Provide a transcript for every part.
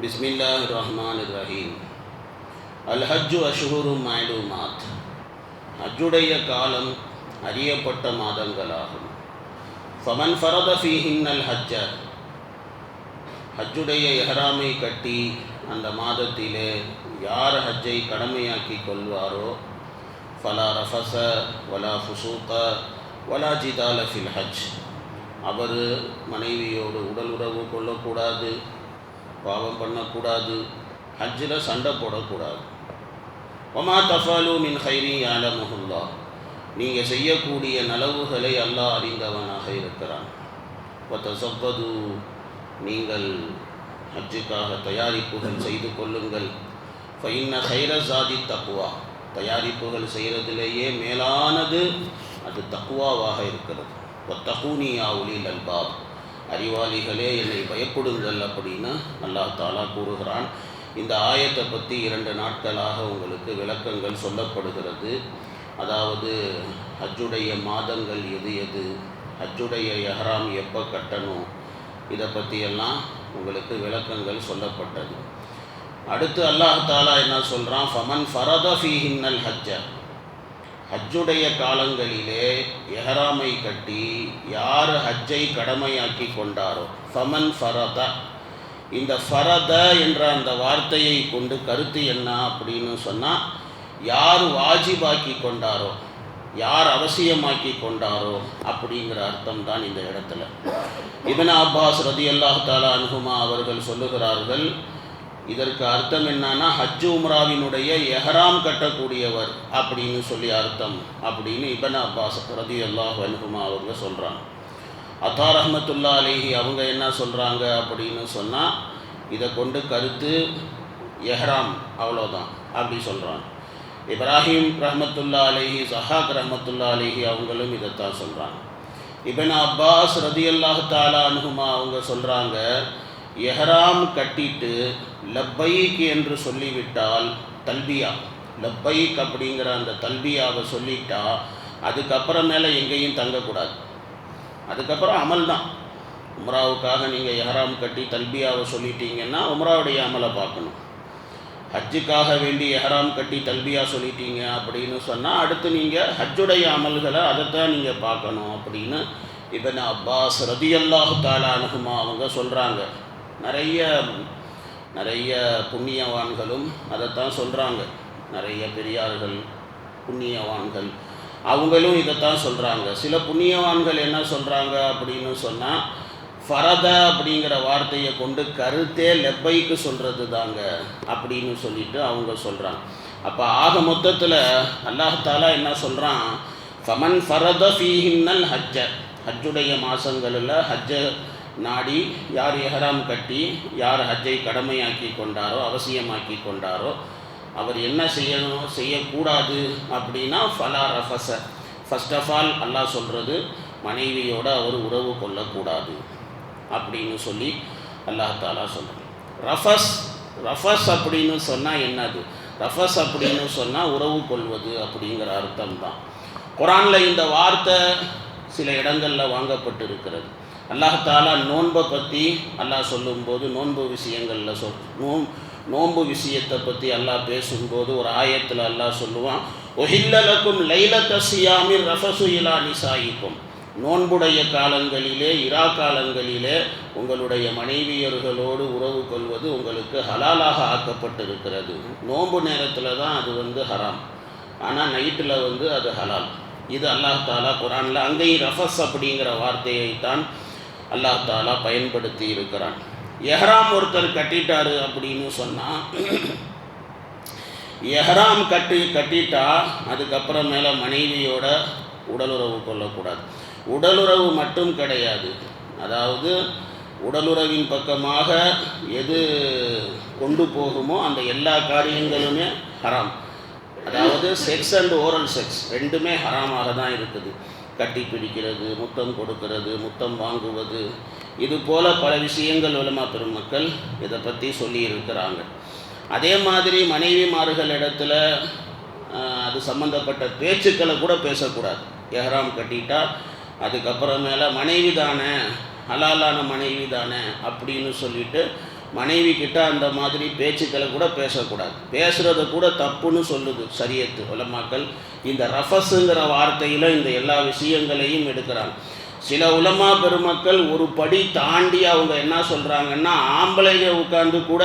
பிஸ்மில்லாஹ் ரஹ்மான் ரஹீம் அல் ஹஜ்ஜு அஷ்ஹுரு மாத் ஹஜ்ஜுடைய காலம் அறியப்பட்ட மாதங்களாகும். ஃபமன் ஃபரத ஃபீஹின் அல் ஹஜ்ஜ ஹஜ்ஜுடைய எஹராமை கட்டி அந்த மாதத்திலே யார் ஹஜ்ஜை கடமையாக்கி கொள்வாரோ? ஃபலா ரஃபச வலா ஃபுசூக்க வலா ஜிதால ஃபில் ஹஜ். அவர் மனைவியோடு உடல் உறவு கொள்ளக்கூடாது. பாவம் பண்ணக்கூடாது. ஹஜ்ஜில் சண்டை போடக்கூடாது. ஒமா தஃபாலு மின் ஹைரி ஆலமுல்லா நீங்கள் செய்யக்கூடிய நலவுகளை அல்லாஹ் அறிந்தவனாக இருக்கிறான். ஒத்த சொப்பது நீங்கள் ஹஜ்ஜுக்காக தயாரிப்புகள் செய்து கொள்ளுங்கள். ஃபைன்ன ஹைர சாதி தக்குவா தயாரிப்புகள் செய்கிறதிலேயே மேலானது அது தக்குவாவாக இருக்கிறது. ஒத்தகூனியா ஒளி அல்பாப். அறிவாளிகளே என்னை பயப்படுங்கள் அப்படின்னு அல்லாஹ் தாலா கூறுகிறான். இந்த ஆயத்தை பற்றி இரண்டு நாட்களாக உங்களுக்கு விளக்கங்கள் சொல்லப்படுகிறது. அதாவது ஹஜ்ஜுடைய மாதங்கள் எது எது ஹஜ்ஜுடைய எஹராம் எப்போ கட்டணும் இதை பற்றியெல்லாம் உங்களுக்கு விளக்கங்கள் சொல்லப்பட்டது. அடுத்து அல்லாஹ் தாலா என்ன சொல்கிறான் ஃபமன் ஃபரத ஃபீஹின்னல் ஹஜ்ஜ. ஹஜ்ஜுடைய காலங்களிலே எஹராமை கட்டி யார் ஹஜ்ஜை கடமையாக்கி கொண்டாரோ? சமன் ஃபரத இந்த ஃபரத என்ற அந்த வார்த்தையை கொண்டு கருத்து என்ன அப்படின்னு சொன்னால் யார் வாஜிபாக்கி கொண்டாரோ யார் அவசியமாக்கி கொண்டாரோ அப்படிங்கிற அர்த்தம் தான் இந்த இடத்துல. இபன் அப்பாஸ் ரதி அல்லாஹ் தாலா அனுகுமா அவர்கள் சொல்லுகிறார்கள் இதற்கு அர்த்தம் என்னன்னா ஹஜ்ஜு உம்ராவினுடைய எஹராம் கட்டக்கூடியவர் அப்படின்னு சொல்லி அர்த்தம் அப்படின்னு இபன் அப்பாஸ் ரதி அல்லாஹ் அனுகுமா அவங்க சொல்கிறாங்க அத்தா ரஹமத்துல்லா அலிஹி அவங்க என்ன சொல்கிறாங்க அப்படின்னு சொன்னால் இதை கொண்டு கருத்து எஹ்ராம் அவ்வளோதான் அப்படி சொல்கிறாங்க இப்ராஹிம் ரஹமத்துல்லா அலிஹி சஹாக் ரஹமத்துல்லா அலிஹி அவங்களும் இதைத்தான் சொல்கிறாங்க இபன் அப்பாஸ் ரதி அல்லாஹ் தாலா அனுகுமா அவங்க சொல்கிறாங்க எஹராம் கட்டிட்டு லப்பைக் என்று சொல்லிவிட்டால் தல்பியா. லப்பைக் அப்படிங்கிற அந்த தல்பியாவை சொல்லிட்டா அதுக்கப்புறமேல எங்கேயும் தங்கக்கூடாது. அதுக்கப்புறம் அமல் தான். உம்ராவுக்காக நீங்கள் எஹராம் கட்டி தல்பியாவை சொல்லிட்டீங்கன்னா உம்ராவுடைய அமலை பார்க்கணும். ஹஜ்ஜுக்காக வேண்டி எஹராம் கட்டி தல்பியா சொல்லிட்டீங்க அப்படின்னு சொன்னால் அடுத்து நீங்கள் ஹஜ்ஜுடைய அமல்களை அதைத்தான் நீங்கள் பார்க்கணும் அப்படின்னு இபன் அப்பாஸ் ரதியல்லாஹு தாலா அனுகுமா அவங்க சொல்கிறாங்க நிறைய நிறைய புண்ணியவான்களும் அதைத்தான் சொல்கிறாங்க நிறைய பெரியார்கள் புண்ணியவான்கள் அவங்களும் இதைத்தான் சொல்கிறாங்க சில புண்ணியவான்கள் என்ன சொல்கிறாங்க அப்படின்னு சொன்னால் ஃபரத அப்படிங்கிற வார்த்தையை கொண்டு கருத்தே லெப்பைக்கு சொல்கிறது தாங்க அப்படின்னு சொல்லிட்டு அவங்க சொல்கிறாங்க அப்போ ஆக மொத்தத்தில் அல்லாஹாலா என்ன சொல்கிறான் ஃபமன் ஃபரத ஃபீஹின்னல் ஹஜ்ஜ. ஹஜ்ஜுடைய மாதங்களில் ஹஜ்ஜ நாடி யார் எஹராம் கட்டி யார் ஹஜ்ஜை கடமையாக்கி கொண்டாரோ அவசியமாக்கி கொண்டாரோ அவர் என்ன செய்யணும் செய்யக்கூடாது அப்படின்னா ஃபலா ரஃபச ஃபஸ்ட் ஆஃப் ஆல் அல்லாஹ் சொல்கிறது மனைவியோடு அவர் உறவு கொள்ளக்கூடாது அப்படின்னு சொல்லி அல்லாஹ் தாலா சொல்கிறார் ரஃபஸ் ரஃபஸ் அப்படின்னு சொன்னால் என்னது? ரஃபஸ் அப்படின்னு சொன்னால் உறவு கொள்வது அப்படிங்கிற அர்த்தம் தான் குரானில் இந்த வார்த்தை சில இடங்களில் வாங்கப்பட்டு இருக்கிறது அல்லாஹாலா நோன்பை பற்றி அல்லாஹ் சொல்லும்போது நோன்பு விஷயங்களில் சொல் நோம் நோன்பு விஷயத்தை பற்றி அல்லாஹ் பேசும்போது ஒரு ஆயத்தில் அல்லாஹ் சொல்லுவான் ஒஹில்லலக்கும் லைலத்த சியாமிர் ரஃபசு இலா நிசாயிக்கும். நோன்புடைய காலங்களிலே இரா காலங்களிலே உங்களுடைய மனைவியர்களோடு உறவு கொள்வது உங்களுக்கு ஹலாலாக ஆக்கப்பட்டிருக்கிறது. நோன்பு நேரத்தில் தான் அது வந்து ஹராம். ஆனால் நைட்டில் வந்து அது ஹலால். இது அல்லாஹ் தாலா குரானில் அங்கேயும் ரஃபஸ் அப்படிங்கிற வார்த்தையை தான் அல்லா தாலா பயன்படுத்தி இருக்கிறான் எஹ்ராம் ஒருத்தர் கட்டிட்டாரு அப்படின்னு சொன்னால் எஹ்ராம் கட்டி கட்டிட்டா அதுக்கப்புறமேல மனைவியோட உடலுறவு கொள்ளக்கூடாது. உடலுறவு மட்டும் கிடையாது. அதாவது உடலுறவின் பக்கமாக எது கொண்டு போகுமோ அந்த எல்லா காரியங்களுமே ஹராம். அதாவது செக்ஸ் அண்ட் ஓரல் செக்ஸ் ரெண்டுமே ஹராமாக தான் இருக்குது. கட்டி பிடிக்கிறது முத்தம் கொடுக்கிறது முத்தம் வாங்குவது. இது போல் பல விஷயங்கள் உலமா பெருமக்கள் இதை பற்றி சொல்லியிருக்கிறாங்க அதே மாதிரி மனைவிமார்கள் இடத்துல அது சம்மந்தப்பட்ட பேச்சுக்களை கூட பேசக்கூடாது. எஹராம் கட்டிட்டா அதுக்கப்புறமேல மனைவி தானே ஹலாலான மனைவி தானே அப்படின்னு சொல்லிட்டு மனைவி கிட்ட அந்த மாதிரி பேச்சுக்களை கூட பேசக்கூடாது. பேசுகிறத கூட தப்புன்னு சொல்லுது சரியத்து உலமாக்கள். இந்த ரஃபஸுங்கிற வார்த்தையில் இந்த எல்லா விஷயங்களையும் எடுக்கிறாங்க. சில உலமா பெருமக்கள் ஒரு படி தாண்டி அவங்க என்ன சொல்கிறாங்கன்னா ஆம்பளைங்க உட்காந்து கூட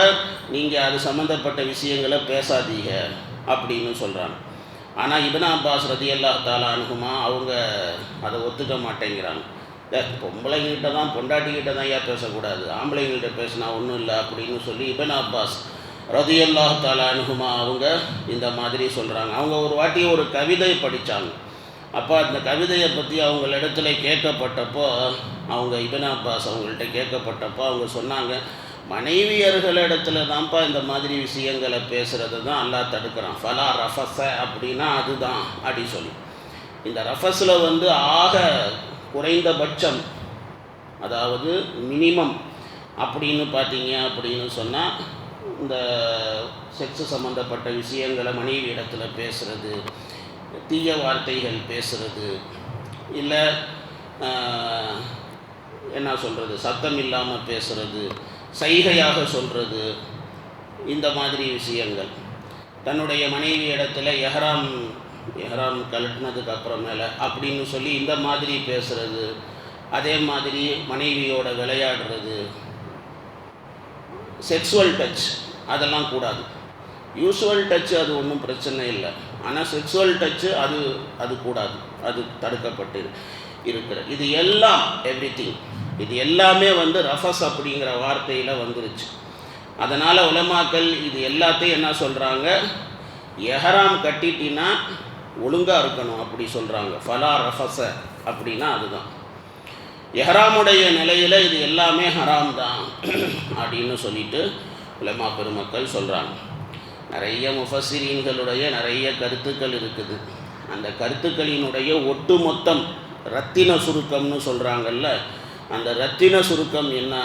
நீங்கள் அது சம்மந்தப்பட்ட விஷயங்களை பேசாதீங்க அப்படின்னு சொல்கிறாங்க ஆனால் இபனா அப்பாஸ் ரதி அல்லா தாலா அனுகுமா அவங்க அதை ஒத்துக்க மாட்டேங்கிறாங்க. பொம்பளைங்கிட்ட பொம்பளைங்ககிட்ட தான் பொண்டாட்டிக்கிட்ட தான் ஏன் பேசக்கூடாது. ஆம்பளைங்கள்ட்ட பேசினா ஒன்றும் இல்லை அப்படின்னு சொல்லி இபன் அப்பாஸ் ரதி தாலா அனுகுமா அவங்க இந்த மாதிரி சொல்கிறாங்க அவங்க ஒரு வாட்டி ஒரு கவிதை படித்தாங்க அப்போ அந்த கவிதையை பற்றி அவங்களிடத்துல கேட்கப்பட்டப்போ அவங்க இபன் அப்பாஸ் அவங்கள்ட்ட கேட்கப்பட்டப்போ அவங்க சொன்னாங்க மனைவியர்களிடத்துல தான்ப்பா இந்த மாதிரி விஷயங்களை பேசுகிறது தான் அல்லாஹ் தடுக்கிறான். ஃபலா ரஃபஸ அப்படின்னா அதுதான் அப்படி சொல்லி. இந்த ரஃபஸில் வந்து ஆக குறைந்தபட்சம். அதாவது மினிமம் அப்படின்னு பார்த்தீங்க அப்படின்னு சொன்னால் இந்த செக்ஸு சம்மந்தப்பட்ட விஷயங்களை மனைவி இடத்துல பேசுகிறது தீய வார்த்தைகள் பேசுகிறது இல்லை என்ன சொல்கிறது சத்தம் இல்லாமல் பேசுகிறது சைகையாக சொல்கிறது இந்த மாதிரி விஷயங்கள். தன்னுடைய மனைவி இடத்துல எஹராம் எஹராம் கலட்டினதுக்கு அப்புறமேல அப்படின்னு சொல்லி இந்த மாதிரி பேசுகிறது அதே மாதிரி மனைவியோட விளையாடுறது செக்ஸுவல் டச் அதெல்லாம் கூடாது. யூஸ்வல் டச் அது ஒன்றும் பிரச்சனை இல்லை. ஆனால் செக்ஸுவல் டச்சு அது அது கூடாது. அது தடுக்கப்பட்டு இருக்கிற இது எல்லாம் எவ்ரி இது எல்லாமே வந்து ரஃபஸ் அப்படிங்கிற வார்த்தையில் வந்துருச்சு. அதனால் உலமாக்கள் இது எல்லாத்தையும் என்ன சொல்கிறாங்க எஹராம் கட்டிட்டினா ஒழுங்காக இருக்கணும் அப்படி சொல்கிறாங்க ஃபலா ரஃபச அப்படின்னா அதுதான். எஹராமுடைய நிலையில் இது எல்லாமே ஹராம் தான் அப்படின்னு சொல்லிட்டு உலமா பெருமக்கள் சொல்கிறாங்க நிறைய முஃபசிரீன்களுடைய நிறைய கருத்துக்கள் இருக்குது. அந்த கருத்துக்களினுடைய ஒட்டுமொத்தம் ரத்தின சுருக்கம்னு சொல்கிறாங்கல்ல அந்த ரத்தின சுருக்கம் என்ன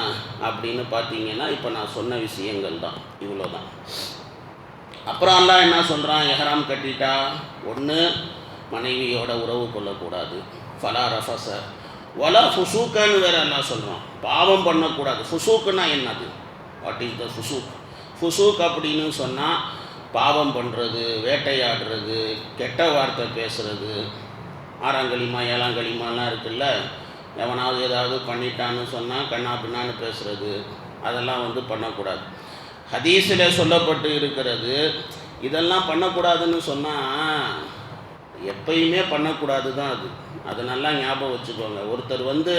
அப்படின்னு பார்த்தீங்கன்னா இப்போ நான் சொன்ன விஷயங்கள் தான் இவ்வளோ தான் அப்புறம் எல்லாம் என்ன சொல்கிறான் எஹராம் கட்டிட்டா? ஒன்று மனைவியோட உறவு கொள்ளக்கூடாது. ஃபலா ரஃபச வலா ஃபுசூக்கன்னு வேற எல்லாம் சொல்கிறோம் பாவம் பண்ணக்கூடாது. ஃபுசூக்குன்னா என்னது? What is the ஃபுசூக்? ஃபுசூக் அப்படின்னு சொன்னால் பாவம் பண்ணுறது வேட்டையாடுறது கெட்ட வார்த்தை பேசுகிறது ஆறாங்களிமா ஏழாங்களிமாலாம் இருக்குல்ல? எவனாவது ஏதாவது பண்ணிட்டான்னு சொன்னால் கண்ணா பின்னான்னு பேசுகிறது அதெல்லாம் வந்து பண்ணக்கூடாது. ஹதீஸில் சொல்லப்பட்டு இருக்கிறது இதெல்லாம் பண்ணக்கூடாதுன்னு சொன்னால் எப்பயுமே பண்ணக்கூடாது தான் அது. அது நல்லா ஞாபகம் வச்சுக்கோங்க. ஒருத்தர் வந்து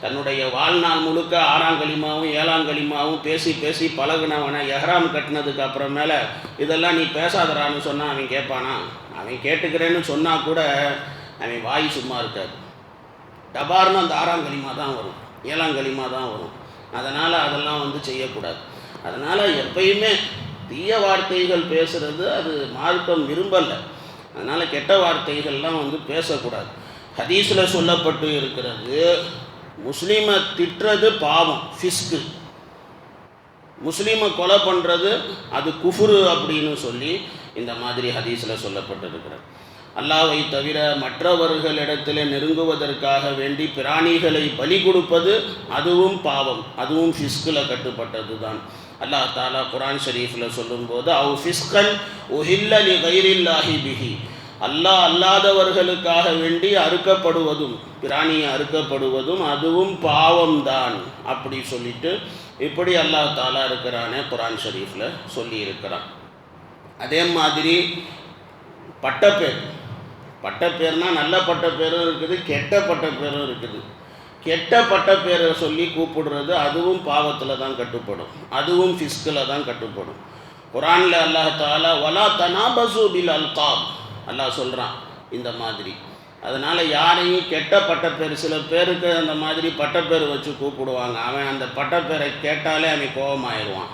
தன்னுடைய வாழ்நாள் முழுக்க ஆறாங்கலிமாவும் ஏழாங்கலிமாவும் பேசி பேசி பழகுனவனை எஹ்ராம் கட்டினதுக்கு அப்புறமேல இதெல்லாம் நீ பேசாதடான்னு சொன்னால் அவன் கேட்பானா? அவன் கேட்டுக்கிறேன்னு சொன்னால் கூட அவன் வாய் சும்மா இருக்காது. டபார்னு அந்த ஆறாங்களிமா தான் வரும் ஏழாங்கலிமா தான் வரும். அதனால் அதெல்லாம் வந்து செய்யக்கூடாது. அதனால் எப்பயுமே தீய வார்த்தைகள் பேசுகிறது அது மார்க்கம் விரும்பலை. அதனால் கெட்ட வார்த்தைகள்லாம் வந்து பேசக்கூடாது. ஹதீஸில் சொல்லப்பட்டு இருக்கிறது முஸ்லீமை திட்டுறது பாவம் ஃபிஸ்கு. முஸ்லீமை கொலை பண்ணுறது அது குஃபுரு அப்படின்னு சொல்லி இந்த மாதிரி ஹதீஸில் சொல்லப்பட்டிருக்கிறது. அல்லாவை தவிர மற்றவர்களிடத்தில் நெருங்குவதற்காக வேண்டி பிராணிகளை பலி கொடுப்பது அதுவும் பாவம் அதுவும் ஃபிஸ்கில் கட்டுப்பட்டது தான் அல்லாஹ் தாலா குரான் ஷரீஃபில் சொல்லும்போது அவ் ஃபிஸ்கன் ஒஹில்லலி கைரில்லாஹி பிஹி. அல்லாஹ் அல்லாதவர்களுக்காக வேண்டி அறுக்கப்படுவதும் பிராணியை அறுக்கப்படுவதும் அதுவும் பாவம்தான் அப்படி சொல்லிட்டு இப்படி அல்லாஹ் தாலா இருக்கிறானே குரான் ஷரீஃபில் சொல்லி இருக்கிறான் அதே மாதிரி பட்டப்பேர் பட்டப்பேர்னால் நல்ல பட்டப்பேரும் இருக்குது கெட்ட பட்டப்பேரும் இருக்குது. கெட்ட பேரை சொல்லி கூப்பிடுறது அதுவும் பாவத்தில் தான் கட்டுப்படும். அதுவும் ஃபிஸ்கில் தான் கட்டுப்படும். குரானில் அல்லாஹ் தாலா வலா தனாபசு பில் அல்காப். அல்லாஹ் சொல்கிறான் இந்த மாதிரி. அதனால் யாரையும் கெட்ட பட்டப்பேர் சில பேருக்கு அந்த மாதிரி பட்டப்பேர் வச்சு கூப்பிடுவாங்க. அவன் அந்த பட்டப்பேரை கேட்டாலே அவன் கோபமாயிடுவான்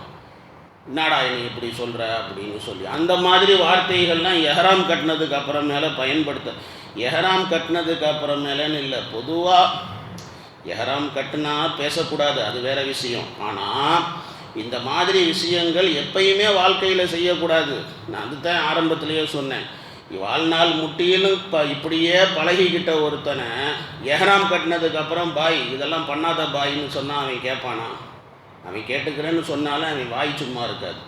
என்னடா நீ இப்படி சொல்கிற அப்படின்னு சொல்லி. அந்த மாதிரி வார்த்தைகள்லாம் எஹராம் கட்டினதுக்கு அப்புறமேல பயன்படுத்த எஹராம் கட்டினதுக்கு அப்புறமேலன்னு இல்லை பொதுவாக எஹராம் கட்டுனா பேசக்கூடாது அது வேற விஷயம். ஆனால் இந்த மாதிரி விஷயங்கள் எப்பயுமே வாழ்க்கையில் செய்யக்கூடாது. நான் அதுதான் ஆரம்பத்திலேயே சொன்னேன். வாழ்நாள் முட்டியிலும் இப்போ இப்படியே பழகிக்கிட்ட ஒருத்தனை எஹராம் கட்டினதுக்கப்புறம் பாய் இதெல்லாம் பண்ணாத பாய்ன்னு சொன்னால் அவன் கேட்பானா? அவன் கேட்டுக்கிறேன்னு சொன்னாலும் அவன் வாய் சும்மா இருக்காது.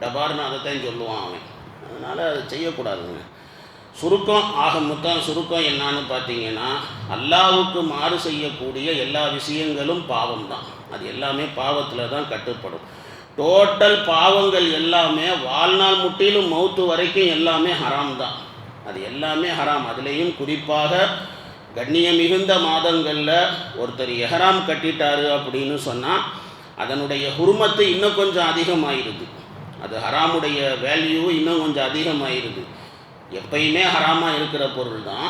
டபார்னு அதைத்தான் சொல்லுவான் அவன். அதனால் அதை செய்யக்கூடாதுங்க. சுருக்கம் ஆக மொத்தம் சுருக்கம் என்னான்னு பார்த்தீங்கன்னா அல்லாவுக்கு மாறு செய்யக்கூடிய எல்லா விஷயங்களும் பாவம் தான் அது எல்லாமே பாவத்தில் தான் கட்டுப்படும். டோட்டல் பாவங்கள் எல்லாமே வாழ்நாள் முட்டிலும் மௌத்து வரைக்கும் எல்லாமே ஹராம் தான் அது எல்லாமே ஹராம். அதுலேயும் குறிப்பாக கண்ணிய மிகுந்த மாதங்களில் ஒருத்தர் எஹராம் கட்டிட்டாரு அப்படின்னு சொன்னால் அதனுடைய குருமத்து இன்னும் கொஞ்சம் அதிகமாயிருது. அது ஹராமுடைய வேல்யூ இன்னும் கொஞ்சம் அதிகமாயிருது. எப்பயுமே ஹராமாக இருக்கிற பொருள் தான்.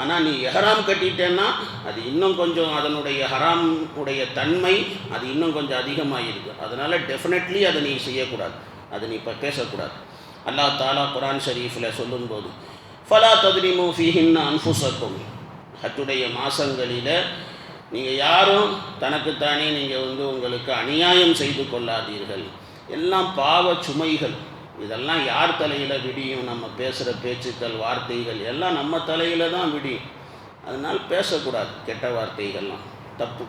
ஆனால் நீ எஹராம் கட்டிட்டேன்னா அது இன்னும் கொஞ்சம் அதனுடைய ஹராம் உடைய தன்மை அது இன்னும் கொஞ்சம் அதிகமாக இருக்குது அதனால் டெஃபினெட்லி அதை நீ செய்யக்கூடாது. அதை நீ இப்போ பேசக்கூடாது. அல்லாஹ் தாலா குரான் ஷரீஃபில் சொல்லும்போது ஃபலா தத்ரிமு ஃபீஹின் அன்புசக்கும் ஹத்துடைய மாதங்களில் நீங்கள் யாரும் தனக்குத்தானே நீங்கள் வந்து உங்களுக்கு அநியாயம் செய்து கொள்ளாதீர்கள். எல்லாம் பாவ சுமைகள். இதெல்லாம் யார் தலையில் விடியும்? நம்ம பேசுகிற பேச்சுக்கள் வார்த்தைகள் எல்லாம் நம்ம தலையில் தான் விடியும். அதனால் பேசக்கூடாது கெட்ட வார்த்தைகள்லாம். தப்பு.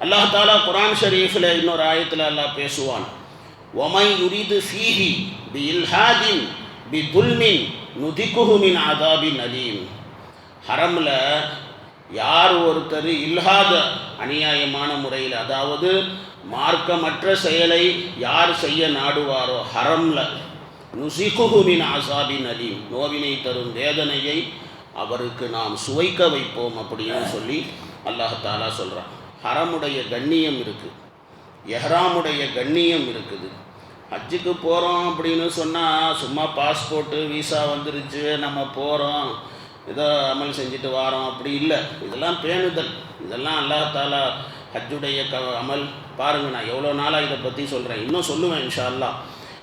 அல்லாஹ் தாலா குரான் ஷரீஃபில் இன்னொரு ஆயத்தில் அல்லாஹ் பேசுவான். ஒமை யுரிது ஃபீஹி பி இல்ஹாதின் பி துல்மின் நுதிகுஹுமின் ஆதாபின் அலீம். ஹரமில் யார் ஒருத்தர் இல்ஹாத அநியாயமான முறையில் அதாவது மார்க்கமற்ற செயலை யார் செய்ய நாடுவாரோ ஹரம்ல. நுசிகுஹுமின் ஆசாபின் அலி நோவினை தரும் வேதனையை அவருக்கு நாம் சுவைக்க வைப்போம் அப்படின்னு சொல்லி அல்லாஹாலா சொல்கிறான் ஹரமுடைய கண்ணியம் இருக்குது எஹ்ராமுடைய கண்ணியம் இருக்குது. ஹஜ்ஜுக்கு போகிறோம் அப்படின்னு சொன்னால் சும்மா பாஸ்போர்ட்டு விசா வந்துருச்சு நம்ம போகிறோம் ஏதோ அமல் செஞ்சுட்டு வாரோம். அப்படி இல்லை. இதெல்லாம் பேணுதல். இதெல்லாம் அல்லாஹாலா ஹஜ்ஜுடைய க அமல் பாருங்கள் நான் எவ்வளோ நாளாக இதை பற்றி சொல்கிறேன் இன்னும் சொல்லுவேன் இன்ஷா அல்லா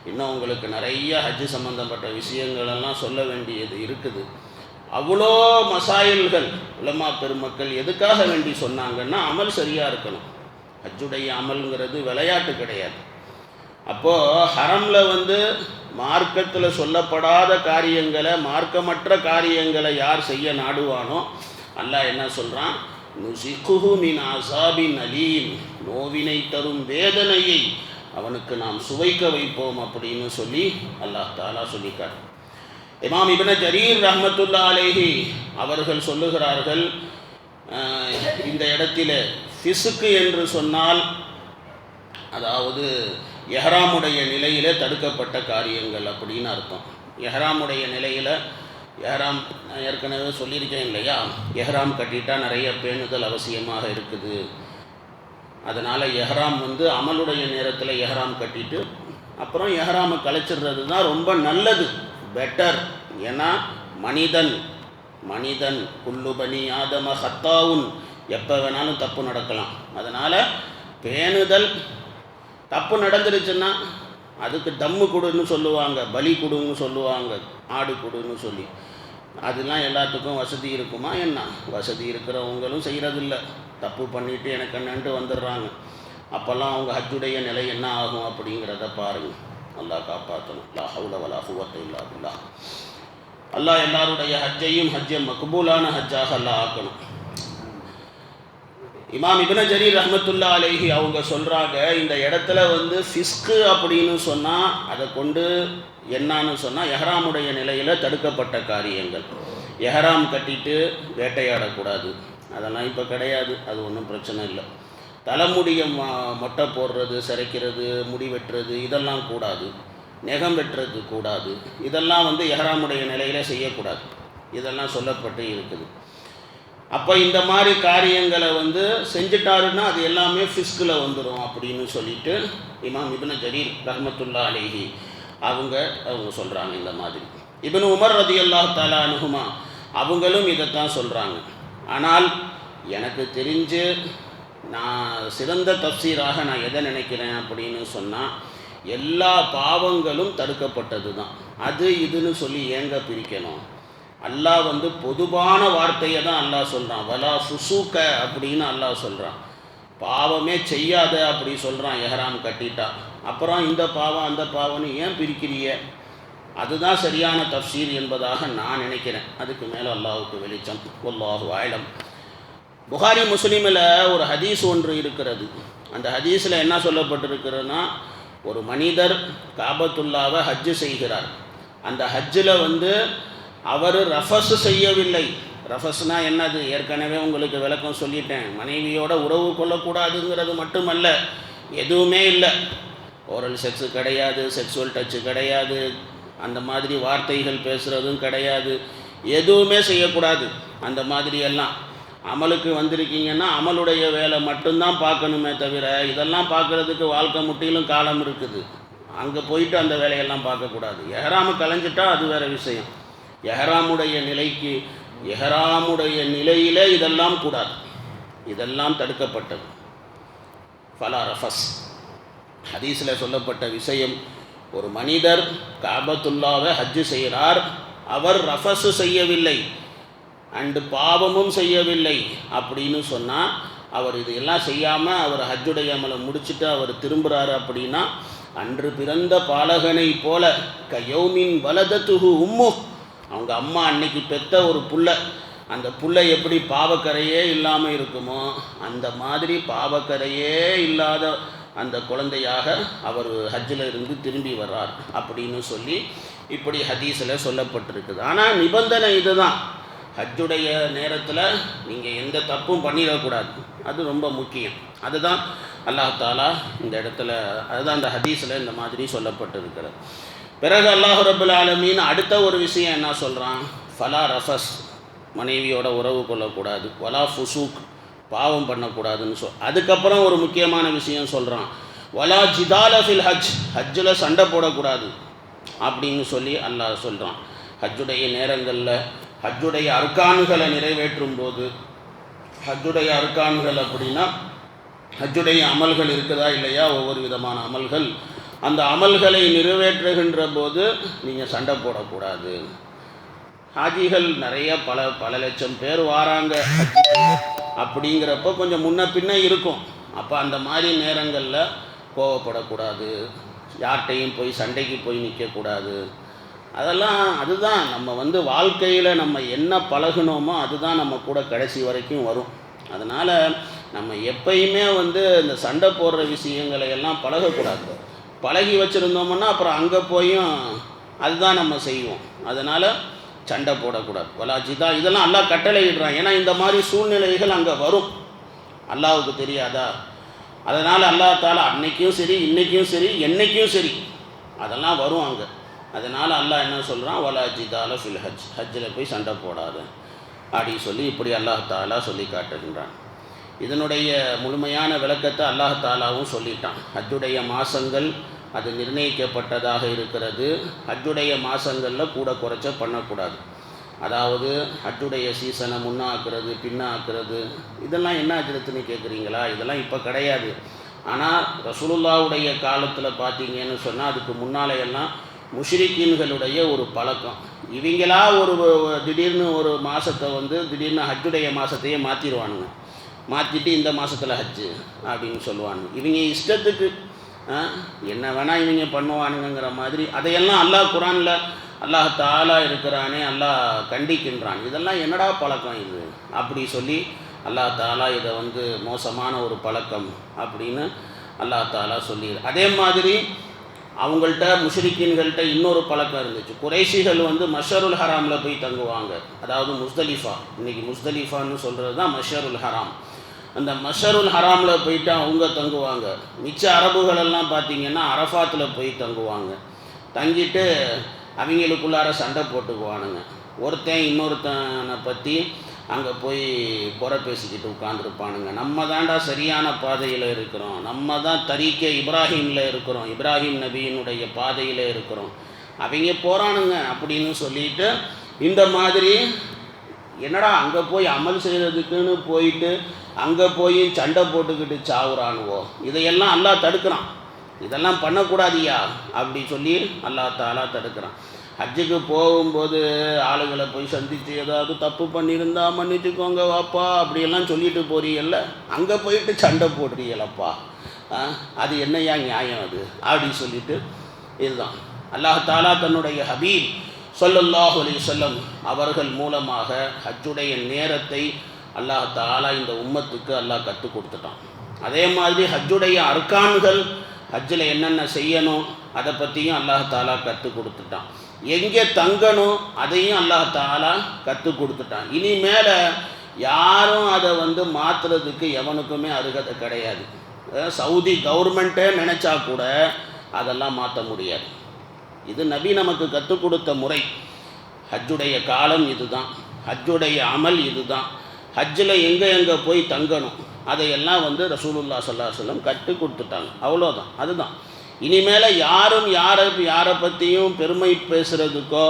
இன்னும் உங்களுக்கு நிறைய ஹஜ்ஜு சம்மந்தப்பட்ட விஷயங்களெல்லாம் சொல்ல வேண்டியது இருக்குது. அவ்வளோ மசாயில்கள் உலமா பெருமக்கள் எதுக்காக வேண்டி சொன்னாங்கன்னா அமல் சரியாக இருக்கணும். ஹஜ்ஜுடைய அமல்ங்கிறது விளையாட்டு கிடையாது. அப்போது ஹரமில் வந்து மார்க்கத்தில் சொல்லப்படாத காரியங்களை மார்க்கமற்ற காரியங்களை யார் செய்ய நாடுவானோ அல்லாஹ் என்ன சொல்கிறான் நுசிகுஹு மின் அசாபின் அலீம். நோவினை தரும் வேதனையை அவனுக்கு நாம் சுவைக்க வைப்போம் அப்படின்னு சொல்லி அல்லாஹ் தாலா சொல்லிக்கார் இமாம் இபின ஜரீர் ரஹமத்துல்லா அலேஹி அவர்கள் சொல்லுகிறார்கள் இந்த இடத்தில் ஃபிசுக்கு என்று சொன்னால் அதாவது எஹராமுடைய நிலையிலே தடுக்கப்பட்ட காரியங்கள் அப்படின்னு அர்த்தம். எஹராமுடைய நிலையில் ஏஹராம் நான் ஏற்கனவே சொல்லியிருக்கேன் இல்லையா? எஹ்ராம் கட்டிட்டால் நிறைய பேணுதல் அவசியமாக இருக்குது. அதனால் எஹ்ராம் வந்து அமலுடைய நேரத்தில் எஹ்ராம் கட்டிட்டு அப்புறம் எஹ்ராமை கலைச்சிடுறது தான் ரொம்ப நல்லது. பெட்டர் ஏன்னா மனிதன் மனிதன் குல்லு ஆதம ஹத்தாவுன் எப்போ வேணாலும் தப்பு நடக்கலாம். அதனால் பேணுதல் தப்பு நடந்துருச்சுன்னா அதுக்கு தம்மு கொடுன்னு சொல்லுவாங்க பலி கொடுன்னு சொல்லுவாங்க ஆடு கொடுன்னு சொல்லி. அதெல்லாம் எல்லாத்துக்கும் வசதி இருக்குமா என்ன? வசதி இருக்கிறவங்களும் செய்கிறதில்ல தப்பு பண்ணிவிட்டு எனக்கு என்னன்ட்டு வந்துடுறாங்க. அப்போல்லாம் அவங்க ஹஜ்ஜுடைய நிலை என்ன ஆகும் அப்படிங்கிறத பாருங்கள் நல்லா காப்பாற்றணும். லா ஹவுல வலா இல்லா பில்லா. அல்லாஹ் எல்லாருடைய ஹஜ்ஜையும் ஹஜ்ஜை மக்பூலான ஹஜ்ஜாக அல்லா ஆக்கணும். இமாம் இபின ஜரீர் ரஹமத்துல்லா அலேஹி அவங்க சொல்கிறாங்க இந்த இடத்துல வந்து ஃபிஸ்கு அப்படின்னு சொன்னால் அதை கொண்டு என்னான்னு சொன்னால் எஹராமுடைய நிலையில் தடுக்கப்பட்ட காரியங்கள். எஹராம் கட்டிட்டு வேட்டையாடக்கூடாது. அதெல்லாம் இப்போ கிடையாது அது ஒன்றும் பிரச்சனை இல்லை. தலைமுடிய மொட்டை போடுறது சிரைக்கிறது முடி வெட்டுறது இதெல்லாம் கூடாது. நெகம் வெட்டுறது கூடாது. இதெல்லாம் வந்து எஹராமுடைய நிலையில் செய்யக்கூடாது. இதெல்லாம் சொல்லப்பட்டு இருக்குது. அப்போ இந்த மாதிரி காரியங்களை வந்து செஞ்சுட்டாருன்னா அது எல்லாமே ஃபிஸ்கில் வந்துடும் அப்படின்னு சொல்லிட்டு இமாம் இப்னு ஜரீர் ரஹமத்துல்லா அலேஹி அவங்க அவங்க சொல்கிறாங்க இந்த மாதிரி. இபின் உமர் ரதி அல்லாஹ் தாலா அனுகுமா அவங்களும் இதைத்தான் சொல்கிறாங்க ஆனால் எனக்கு தெரிஞ்சு நான் சிறந்த தப்சீராக நான் எதை நினைக்கிறேன் அப்படின்னு சொன்னால் எல்லா பாவங்களும் தடுக்கப்பட்டது தான் அது இதுன்னு சொல்லி ஏங்க பிரிக்கணும்? அல்லாஹ் வந்து பொதுவான வார்த்தையை தான் அல்லாஹ் சொல்கிறான் வலா ஃபுசூக்க அப்படின்னு அல்லாஹ் சொல்கிறான் பாவமே செய்யாத அப்படி சொல்கிறான் எஹராம் கட்டிட்டா. அப்புறம் இந்த பாவம் அந்த பாவம்னு ஏன் பிரிக்கிறிய அதுதான் சரியான தப்சீர் என்பதாக நான் நினைக்கிறேன். அதுக்கு மேலே அல்லாவுக்கு வெளிச்சம். அல்லாஹு ஆயிலம் புகாரி முஸ்லீமில் ஒரு ஹதீஸ் ஒன்று இருக்கிறது. அந்த ஹதீஸில் என்ன சொல்லப்பட்டிருக்கிறதுனா ஒரு மனிதர் காபத்துல்லாவை ஹஜ்ஜு செய்கிறார். அந்த ஹஜ்ஜில் வந்து அவர் ரஃபஸ் செய்யவில்லை. ரஃபஸ்னா என்னது? ஏற்கனவே உங்களுக்கு விளக்கம் சொல்லிட்டேன். மனைவியோட உறவு கொள்ளக்கூடாதுங்கிறது மட்டுமல்ல எதுவுமே இல்லை. ஓரல் செக்ஸு கிடையாது செக்ஸுவல் டச்சு கிடையாது அந்த மாதிரி வார்த்தைகள் பேசுகிறதும் கிடையாது. எதுவுமே செய்யக்கூடாது அந்த மாதிரி எல்லாம். அமலுக்கு வந்திருக்கீங்கன்னா அமலுடைய வேலை மட்டும்தான் பார்க்கணுமே தவிர இதெல்லாம் பார்க்குறதுக்கு வாழ்க்கை முட்டிலும் காலம் இருக்குது. அங்கே போயிட்டு அந்த வேலையெல்லாம் பார்க்கக்கூடாது. ஏறாமல் கலைஞ்சிட்டா அது வேறு விஷயம். எஹராமுடைய நிலைக்கு எஹராமுடைய நிலையிலே இதெல்லாம் கூடாது. இதெல்லாம் தடுக்கப்பட்டது. ஃபலா ரஃபஸ். ஹதீஸில் சொல்லப்பட்ட விஷயம் ஒரு மனிதர் காபத்துல்லாவை ஹஜ்ஜு செய்கிறார் அவர் ரஃபஸு செய்யவில்லை அண்டு பாவமும் செய்யவில்லை அப்படின்னு சொன்னால் அவர் இது எல்லாம் செய்யாமல் அவர் ஹஜ்ஜுடைய அமலை முடிச்சுட்டு அவர் திரும்புகிறாரு அப்படின்னா அன்று பிறந்த பாலகனை போல கயோமின் வலதத்துகு உம்மு அவங்க அம்மா அன்னைக்கு பெத்த ஒரு புள்ள. அந்த புள்ள எப்படி பாவக்கரையே இல்லாமல் இருக்குமோ அந்த மாதிரி பாவக்கரையே இல்லாத அந்த குழந்தையாக அவர் ஹஜ்ஜில் இருந்து திரும்பி வர்றார் அப்படின்னு சொல்லி இப்படி ஹதீஸில் சொல்லப்பட்டிருக்குது. ஆனால் நிபந்தனை இதுதான். ஹஜ்ஜுடைய நேரத்தில் நீங்கள் எந்த தப்பும் பண்ணிடக்கூடாது. அது ரொம்ப முக்கியம். அதுதான் அல்லாஹ் தாலா இந்த இடத்துல அதுதான் அந்த ஹதீஸில் இந்த மாதிரி சொல்லப்பட்டிருக்கிறது. பிறகு அல்லாஹ் ரபுல் ஆலமீன் அடுத்த ஒரு விஷயம் என்ன சொல்கிறான் ஃபலா ரஃபஸ் மனைவியோட உறவு கொள்ளக்கூடாது. வலா ஃபுசூக் பாவம் பண்ணக்கூடாதுன்னு சொல். அதுக்கப்புறம் ஒரு முக்கியமான விஷயம் சொல்கிறான் வலா ஜிதால ஃபில் ஹஜ் ஹஜ்ஜில் சண்டை போடக்கூடாது அப்படின்னு சொல்லி அல்லாஹ் சொல்கிறான் ஹஜ்ஜுடைய நேரங்களில் ஹஜ்ஜுடைய அர்கான்களை நிறைவேற்றும் போது ஹஜ்ஜுடைய அர்கான்கள் அப்படின்னா ஹஜ்ஜுடைய அமல்கள் இருக்குதா இல்லையா? ஒவ்வொரு விதமான அமல்கள். அந்த அமல்களை நிறைவேற்றுகின்ற போது நீங்கள் சண்டை போடக்கூடாது. ஹாஜிகள் நிறைய பல பல லட்சம் பேர் வாராங்க. அப்படிங்கிறப்ப கொஞ்சம் முன்ன பின்ன இருக்கும். அப்போ அந்த மாதிரி நேரங்களில் கோவப்படக்கூடாது. யார்கிட்டையும் போய் சண்டைக்கு போய் நிற்கக்கூடாது அதெல்லாம் அதுதான். நம்ம வந்து வாழ்க்கையில் நம்ம என்ன பழகணுமோ அதுதான் நம்ம கூட கடைசி வரைக்கும் வரும். அதனால் நம்ம எப்பயுமே வந்து இந்த சண்டை போடுற விஷயங்களை எல்லாம் பழகக்கூடாது. பழகி வச்சுருந்தோம்னா அப்புறம் அங்கே போயும் அதுதான் நம்ம செய்வோம். அதனால் சண்டை போடக்கூடாது. வலாஜிதா இதெல்லாம் அல்லா கட்டளையிடுறான். ஏன்னா இந்த மாதிரி சூழ்நிலைகள் அங்கே வரும். அல்லாவுக்கு தெரியாதா? அதனால் அல்லாஹ் தாலா அன்னைக்கும் சரி இன்றைக்கும் சரி என்னைக்கும் சரி அதெல்லாம் வரும் அங்கே. அதனால் அல்லாஹ் என்ன சொல்கிறான் வலாஜிதால ஃபில் ஹஜ். ஹஜ்ஜில் போய் சண்டை போடாது. அப்படி சொல்லி இப்படி அல்லாஹ் தாலா சொல்லி காட்டுகின்றான். இதனுடைய முழுமையான விளக்கத்தை அல்லாஹ் தாலாவும் சொல்லிட்டான். ஹஜ்ஜுடைய மாதங்கள் அது நிர்ணயிக்கப்பட்டதாக இருக்கிறது. ஹஜ்ஜுடைய மாதங்களில் கூட குறைச்ச பண்ணக்கூடாது. அதாவது ஹஜ்ஜுடைய சீசனை முன்னாக்குறது பின்னாக்குறது இதெல்லாம் என்ன ஆச்சுன்னு கேட்குறீங்களா இதெல்லாம் இப்போ கிடையாது. ஆனால் ரசூலுல்லாவுடைய காலத்தில் பார்த்தீங்கன்னு சொன்னால் அதுக்கு முன்னாலேயெல்லாம் முஷ்ரிக்கீன்களுடைய ஒரு பழக்கம். இவங்களா ஒரு திடீர்னு ஒரு மாதத்தை வந்து திடீர்னு ஹஜ்ஜுடைய மாதத்தையே மாற்றிடுவானுங்க மாற்றிட்டு இந்த மாதத்தில் ஹஜ்ஜு அப்படின்னு சொல்லுவானுங்க. இவங்க இஷ்டத்துக்கு என்ன வேணால் இவங்க பண்ணுவானுங்கிற மாதிரி. அதையெல்லாம் அல்லாஹ் குரானில் அல்லாஹ் தாலா இருக்கிறானே அல்லாஹ் கண்டிக்கின்றான். இதெல்லாம் என்னடா பழக்கம் இது? அப்படி சொல்லி அல்லாஹ் தாலா இதை வந்து மோசமான ஒரு பழக்கம் அப்படின்னு அல்லாஹ் தாலா சொல்லி அதே மாதிரி அவங்கள்ட்ட முஷ்ரிக்கீன்கள்ட்ட இன்னொரு பழக்கம் இருந்துச்சு. குறைஷிகள் வந்து மஷருல் ஹராமில் போய் தங்குவாங்க. அதாவது முஸ்தலிஃபா. இன்றைக்கி முஸ்தலிஃபான்னு சொல்கிறது தான் மஷருல் ஹராம். அந்த மஷருல் ஹராமில் போயிட்டு அவங்க தங்குவாங்க. மிச்ச அரபுகளெல்லாம் பார்த்திங்கன்னா பார்த்தீங்கன்னா அரஃபாத்தில் போய் தங்குவாங்க. தங்கிட்டு அவங்களுக்குள்ளார சண்டை போட்டுக்குவானுங்க. ஒருத்தன் இன்னொருத்தனை பற்றி அங்கே போய் குறை பேசிக்கிட்டு உட்காந்துருப்பானுங்க நம்ம தாண்டா சரியான பாதையில் இருக்கிறோம். நம்ம தான் தரிக்க இப்ராஹிமில் இருக்கிறோம். இப்ராஹிம் நபியினுடைய பாதையில் இருக்கிறோம். அவங்க போகிறானுங்க அப்படின்னு சொல்லிட்டு இந்த மாதிரி என்னடா அங்கே போய் அமல் செய்கிறதுக்குன்னு போயிட்டு அங்கே போய் சண்டை போட்டுக்கிட்டு சாவுறானுவோ? இதையெல்லாம் அல்லாஹ் தடுக்கிறான். இதெல்லாம் பண்ணக்கூடாதியா? அப்படி சொல்லி அல்லாஹ் தாலா தடுக்கிறான். ஹஜ்ஜுக்கு போகும்போது ஆளுகளை போய் சந்தித்து ஏதாவது தப்பு பண்ணியிருந்தா மன்னிச்சுக்கோங்க வாப்பா அப்படியெல்லாம் சொல்லிட்டு போறீங்கல்ல? அங்கே போயிட்டு சண்டை போடுறீங்களப்பா. ஆ, அது என்னையா நியாயம் அது? அப்படின்னு சொல்லிட்டு இதுதான். அல்லாஹாலா தன்னுடைய ஹபீப் ஸல்லல்லாஹு அலி வஸல்லம் அவர்கள் மூலமாக ஹஜ்ஜுடைய நேரத்தை அல்லாஹ் தாலா இந்த உம்மத்துக்கு அல்லாஹ் கற்றுக் கொடுத்துட்டான். அதே மாதிரி ஹஜ்ஜுடைய அர்கான்கள் ஹஜ்ஜில் என்னென்ன செய்யணும் அதை பற்றியும் அல்லாஹ் தாலா கற்றுக் கொடுத்துட்டான். எங்கே தங்கணும் அதையும் அல்லாஹ் தாலா கற்றுக் கொடுத்துட்டான். இனிமேல் யாரும் அதை வந்து மாற்றுறதுக்கு எவனுக்குமே அருகதை கிடையாது. சவுதி கவர்மெண்ட்டே நினச்சா கூட அதெல்லாம் மாற்ற முடியாது. இது நபி நமக்கு கற்றுக் கொடுத்த முறை. ஹஜ்ஜுடைய காலம் இதுதான். ஹஜ்ஜுடைய அமல் இதுதான். ஹஜ்ஜில் எங்கே எங்கே போய் தங்கணும் அதையெல்லாம் வந்து ரசூலுல்லா சல்லா சொல்லம் கற்றுக் கொடுத்துட்டாங்க. அவ்வளோதான் அதுதான். இனிமேல் யாரும் யாரை யாரை பற்றியும் பெருமை பேசுகிறதுக்கோ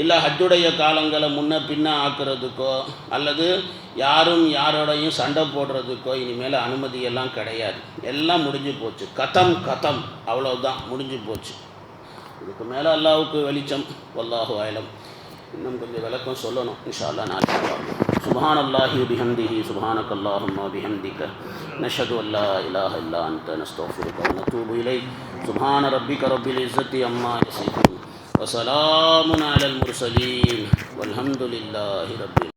இல்லை ஹஜ்ஜுடைய காலங்களை முன்ன பின்ன ஆக்குறதுக்கோ அல்லது யாரும் யாரோடையும் சண்டை போடுறதுக்கோ இனிமேல் அனுமதியெல்லாம் கிடையாது. எல்லாம் முடிஞ்சு போச்சு. கதம் கதம். அவ்வளோதான் முடிஞ்சு போச்சு. இதுக்கு மேலே அல்லாவுக்கு வெளிச்சம் வல்லாஹு ஆயிலம் இன்னும் கொஞ்சம் விளக்கம் சொல்லணும் இன்ஷா அல்லாஹ் நாளைக்கு பார்ப்போம் சுபஹான் அல்லாஹி பிஹம்திஹி சுபஹானக் அல்லாஹும்ம பிஹம்திக நஷது அல்லா இலாஹ இல்லா அன்த நஸ்தஃபிருக வ நத்தூபு இலைக் சுபஹான ரப்பிக ரப்பில் இஸ்ஸத்தி அம்மா யசிஃபூன் வஸலாமுன் அலல் முர்சலீன் வல்ஹம்துலில்லாஹி ரப்பில்